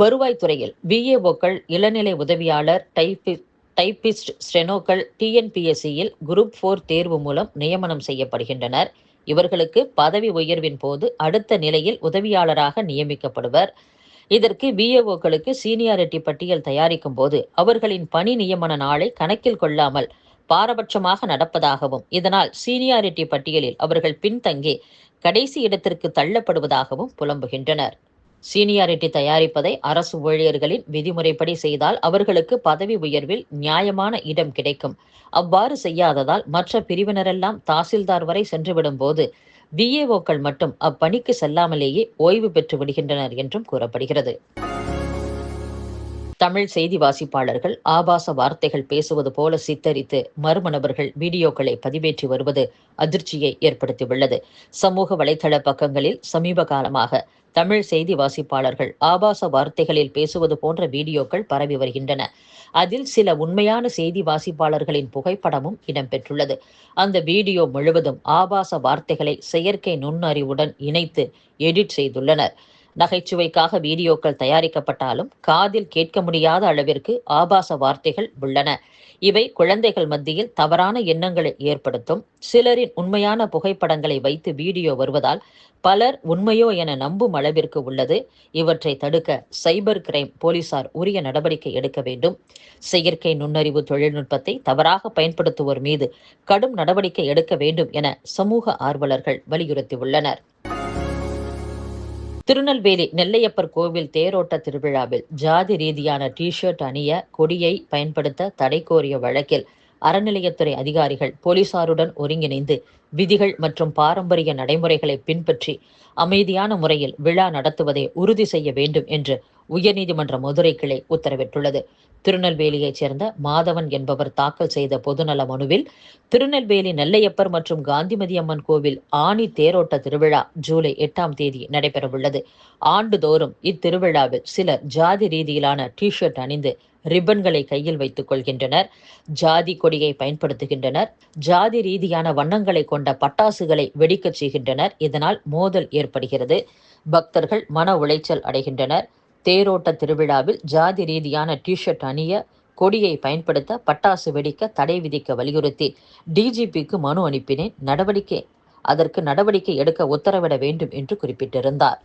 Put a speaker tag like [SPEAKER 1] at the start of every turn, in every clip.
[SPEAKER 1] வருவாய்த்துறையில் பிஏஓக்கள் இளநிலை உதவியாளர் டைபி டைபிஸ்ட் ஸ்டெனோக்கள் டிஎன்பிஎஸ்சியில் குரூப் ஃபோர் தேர்வு மூலம் நியமனம் செய்யப்படுகின்றனர். இவர்களுக்கு பதவி உயர்வின் போது அடுத்த நிலையில் உதவியாளராக நியமிக்கப்படுவர். இதற்கு பிஏஓக்களுக்கு சீனியாரிட்டி பட்டியல் தயாரிக்கும் போது அவர்களின் பணி நியமன நாளை கணக்கில் கொள்ளாமல் பாரபட்சமாக நடப்பதாகவும் இதனால் சீனியாரிட்டி பட்டியலில் அவர்கள் பின்தங்கி கடைசி இடத்திற்கு தள்ளப்படுவதாகவும் புலம்புகின்றனர். சீனியாரிட்டி தயாரிப்பதை அரசு ஊழியர்களின் விதிமுறைப்படி செய்தால் அவர்களுக்கு பதவி உயர்வில் நியாயமான இடம் கிடைக்கும். அவ்வாறு செய்யாததால் மற்ற பிரிவினரெல்லாம் தாசில்தார் வரை சென்றுவிடும் போது பிஏஓக்கள் மட்டும் அப்பணிக்கு செல்லாமலேயே ஓய்வு பெற்று விடுகின்றனர் என்றும் கூறப்படுகிறது. தமிழ் செய்தி வாசிப்பாளர்கள் ஆபாச வார்த்தைகள் பேசுவது போல சித்தரித்து மர்ம நபர்கள் வீடியோக்களை பதிவேற்றி வருவது அதிர்ச்சியை ஏற்படுத்தியுள்ளது. சமூக வலைதள பக்கங்களில் சமீப காலமாக தமிழ் செய்தி வாசிப்பாளர்கள் ஆபாச வார்த்தைகளில் பேசுவது போன்ற வீடியோக்கள் பரவி வருகின்றன. அதில் சில உண்மையான செய்தி வாசிப்பாளர்களின் புகைப்படமும் இடம்பெற்றுள்ளது. அந்த வீடியோ முழுவதும் ஆபாச வார்த்தைகளை செயற்கை நுண்ணறிவுடன் இணைத்து எடிட் செய்துள்ளனர். நகைச்சுவைக்காக வீடியோக்கள் தயாரிக்கப்பட்டாலும் காதில் கேட்க முடியாத அளவிற்கு ஆபாச வார்த்தைகள் உள்ளன. இவை குழந்தைகள் மத்தியில் தவறான எண்ணங்களை ஏற்படுத்தும். சிலரின் உண்மையான புகைப்படங்களை வைத்து வீடியோ வருவதால் பலர் உண்மையோ என நம்பும் அளவிற்கு உள்ளது. இவற்றை தடுக்க சைபர் கிரைம் போலீசார் உரிய நடவடிக்கை எடுக்க வேண்டும். செயற்கை நுண்ணறிவு தொழில்நுட்பத்தை தவறாக பயன்படுத்துவோர் மீது கடும் நடவடிக்கை எடுக்க வேண்டும் என சமூக ஆர்வலர்கள் வலியுறுத்தியுள்ளனர். திருநெல்வேலி நெல்லையப்பர் கோவில் தேரோட்ட திருவிழாவில் ஜாதி ரீதியான டி ஷர்ட் அணிய கொடியை பயன்படுத்த தடை கோரிய வழக்கில் அறநிலையத்துறை அதிகாரிகள் போலீசாருடன் ஒருங்கிணைந்து விதிகள் மற்றும் பாரம்பரிய நடைமுறைகளை பின்பற்றி அமைதியான முறையில் விழா நடத்துவதை உறுதி செய்ய வேண்டும் என்று உயர்நீதிமன்ற மதுரை கிளை உத்தரவிட்டுள்ளது. திருநெல்வேலியைச் சேர்ந்த மாதவன் என்பவர் தாக்கல் செய்த பொதுநல மனுவில் திருநெல்வேலி நெல்லையப்பர் மற்றும் காந்திமதி அம்மன் கோவில் ஆணி தேரோட்ட திருவிழா ஜூலை எட்டாம் தேதி நடைபெறவுள்ளது. ஆண்டுதோறும் இத்திருவிழாவில் சிலர் ஜாதி ரீதியிலான டி ஷர்ட் அணிந்து ரிப்பன்களை கையில் வைத்துக் கொள்கின்றனர். ஜாதி கொடியை பயன்படுத்துகின்றனர். ஜாதி ரீதியான வண்ணங்களை கொண்ட பட்டாசுகளை வெடிக்கச் செய்கின்றனர். இதனால் மோதல் ஏற்படுகிறது. பக்தர்கள் மன உளைச்சல் அடைகின்றனர். தேரோட்ட திருவிழாவில் ஜாதி ரீதியான டிஷர்ட் அணிய கொடியை பயன்படுத்த பட்டாசு வெடிக்க தடை விதிக்க வலியுறுத்தி டிஜிபிக்கு மனு அனுப்பினேன். நடவடிக்கை அதற்கு நடவடிக்கை எடுக்க உத்தரவிட வேண்டும் என்று குறிப்பிட்டிருந்தார்.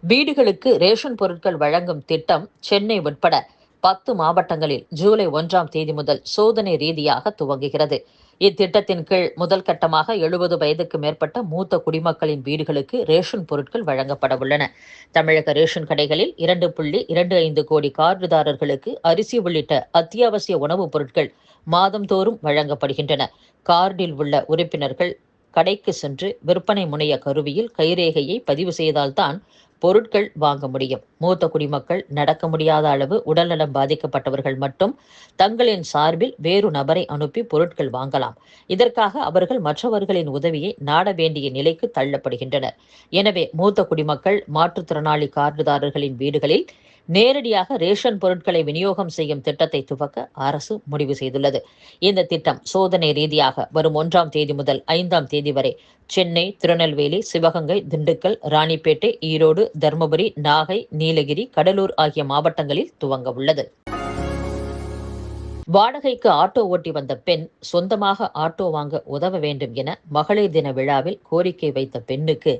[SPEAKER 1] வீடுகளுக்கு ரேஷன் பொருட்கள் வழங்கும் திட்டம் சென்னை உட்பட பத்து மாவட்டங்களில் ஜூலை ஒன்றாம் தேதி முதல் சோதனை ரீதியாக துவங்குகிறது. இத்திட்டத்தின் கீழ் முதல் கட்டமாக எழுபது வயதுக்கு மேற்பட்ட மூத்த குடிமக்களின் வீடுகளுக்கு ரேஷன் பொருட்கள் வழங்கப்பட உள்ளன. தமிழக ரேஷன் கடைகளில் இரண்டு புள்ளி இரண்டு ஐந்து கோடி கார்டுதாரர்களுக்கு அரிசி உள்ளிட்ட அத்தியாவசிய உணவுப் பொருட்கள் மாதந்தோறும் வழங்கப்படுகின்றன. கார்டில் உள்ள உறுப்பினர்கள் கடைக்கு சென்று விற்பனை முனைய கருவியில் கைரேகையை பதிவு செய்தால்தான் பொருட்கள் வாங்க முடியும். மூத்த குடிமக்கள் நடக்க முடியாத அளவு உடல்நலம் பாதிக்கப்பட்டவர்கள் மட்டும் தங்களின் சார்பில் வேறு நபரை அனுப்பி பொருட்கள் வாங்கலாம். இதற்காக அவர்கள் மற்றவர்களின் உதவியை நாட வேண்டிய நிலைக்கு தள்ளப்படுகின்றனர். எனவே மூத்த குடிமக்கள் மாற்றுத்திறனாளி கார்டுதாரர்களின் வீடுகளில் நேரடியாக ரேஷன் பொருட்களை விநியோகம் செய்யும் திட்டத்தை துவக்க அரசு முடிவு செய்துள்ளது. இந்த திட்டம் சோதனை ரீதியாக வரும் ஒன்றாம் தேதி முதல் ஐந்தாம் தேதி வரை சென்னை திருநெல்வேலி சிவகங்கை திண்டுக்கல் ராணிப்பேட்டை ஈரோடு தருமபுரி நாகை நீலகிரி கடலூர் ஆகிய மாவட்டங்களில் துவங்க உள்ளது. வாடகைக்கு ஆட்டோ ஓட்டி வந்த பெண் சொந்தமாக ஆட்டோ வாங்க உதவ வேண்டும் என மகளிர் தின விழாவில் கோரிக்கை வைத்த பெண்ணுக்கு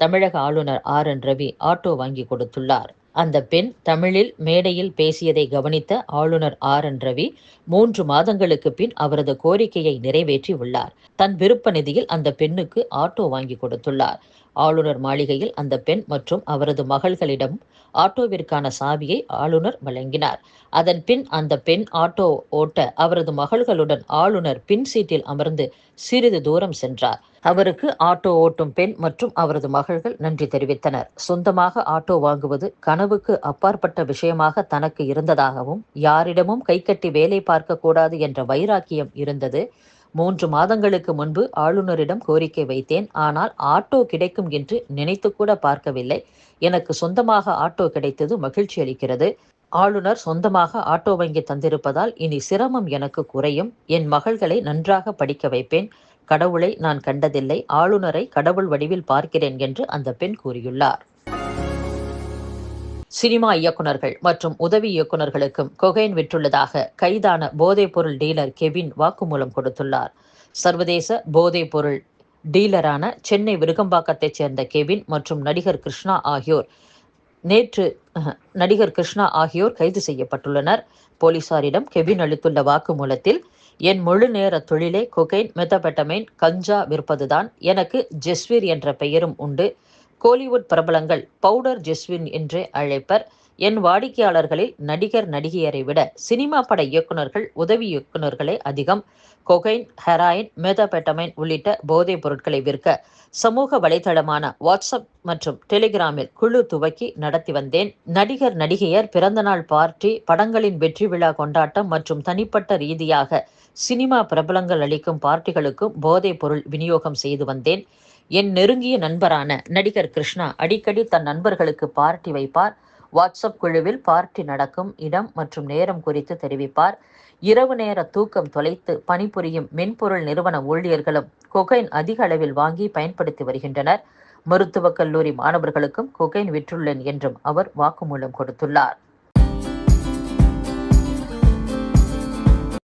[SPEAKER 1] தமிழக ஆளுநர் ஆர் என் ரவி ஆட்டோ வாங்கி கொடுத்துள்ளார். அந்த பெண் தமிழில் மேடையில் பேசியதை கவனித்த ஆளுநர் ஆர் என் ரவி மூன்று மாதங்களுக்கு பின் அவரது கோரிக்கையை நிறைவேற்றி உள்ளார் தன் விருப்ப நிதியில் அந்த பெண்ணுக்கு ஆட்டோ வாங்கி கொடுத்துள்ளார். ஆளுநர் மாளிகையில் அந்த பெண் மற்றும் அவரது மகள்களிடம் ஆட்டோவிற்கான சாவியை ஆளுநர் வழங்கினார். அதன் பின் அந்த பெண் ஆட்டோ ஓட்ட அவரது மகள்களுடன் ஆளுநர் பின் சீட்டில் அமர்ந்து சிறிது தூரம் சென்றார். அவருக்கு ஆட்டோ ஓட்டும் பெண் மற்றும் அவரது மகள்கள் நன்றி தெரிவித்தனர். சொந்தமாக ஆட்டோ வாங்குவது கனவுக்கு அப்பாற்பட்ட விஷயமாக தனக்கு இருந்ததாகவும் யாரிடமும் கைகட்டி வேலை பார்க்க கூடாது என்ற வைராக்கியம் இருந்தது. மூன்று மாதங்களுக்கு முன்பு ஆளுநரிடம் கோரிக்கை வைத்தேன். ஆனால் ஆட்டோ கிடைக்கும் என்று நினைத்து கூட பார்க்கவில்லை. எனக்கு சொந்தமாக ஆட்டோ கிடைத்தது மகிழ்ச்சி அளிக்கிறது. ஆளுநர் சொந்தமாக ஆட்டோ வங்கி தந்திருப்பதால் இனி சிரமம் எனக்கு குறையும். என் மகள்களை நன்றாக படிக்க வைப்பேன். கடவுளை நான் கண்டதில்லை. ஆளுநரை கடவுள் வடிவில் பார்க்கிறேன் என்று அந்த பெண் கூறியுள்ளார். சினிமா இயக்குநர்கள் மற்றும் உதவி இயக்குநர்களுக்கும் கொகைன் விற்றுள்ளதாக கைதான போதைப்பொருள் டீலர் கெவின் வாக்குமூலம் கொடுத்துள்ளார். சர்வதேச போதைப்பொருள் டீலரான சென்னை விருகம்பாக்கத்தைச் சேர்ந்த கெவின் மற்றும் நடிகர் கிருஷ்ணா ஆகியோர் நேற்று நடிகர் கிருஷ்ணா ஆகியோர் கைது செய்யப்பட்டுள்ளனர். போலீசாரிடம் கெவின் அளித்துள்ள வாக்குமூலத்தில் என் முழு நேர தொழிலே கொகைன் மெத்தபெட்டமைன் கஞ்சா விற்பதுதான் எனக்கு ஜெஸ்வீர் என்ற பெயரும் உண்டு. கோலிவுட் பிரபலங்கள் பவுடர் ஜெஸ்வின் என்றே அழைப்பர். என் வாடிக்கையாளர்களில் நடிகர் நடிகையரை விட சினிமா பட இயக்குநர்கள் உதவி இயக்குநர்களே அதிகம். கொகைன் ஹெராயின் மெதபெட்டமைன் உள்ளிட்ட போதைப் பொருட்களை விற்க சமூக வலைதளமான வாட்ஸ்அப் மற்றும் டெலிகிராமில் குழு துவக்கி நடத்தி வந்தேன். நடிகர் நடிகையர் பிறந்தநாள் பார்ட்டி படங்களின் வெற்றி விழா கொண்டாட்டம் மற்றும் தனிப்பட்ட ரீதியாக சினிமா பிரபலங்கள் அளிக்கும் பார்ட்டிகளுக்கும் போதைப் பொருள் விநியோகம் செய்து வந்தேன். என் நெருங்கிய நண்பரான நடிகர் கிருஷ்ணா அடிக்கடி தன் நண்பர்களுக்கு பார்ட்டி வைப்பார். வாட்ஸ்அப் குழுவில் பார்ட்டி நடக்கும் இடம் மற்றும் நேரம் குறித்து தெரிவிப்பார். இரவு நேர தூக்கம் தொலைத்து பணிபுரியும் மென்பொருள் நிறுவன ஊழியர்களும் கொகைன் அதிக அளவில் வாங்கி பயன்படுத்தி வருகின்றனர். மருத்துவக் கல்லூரி மாணவர்களுக்கும் கொகைன் விற்றுள்ளேன் என்றும் அவர் வாக்குமூலம் கொடுத்துள்ளார்.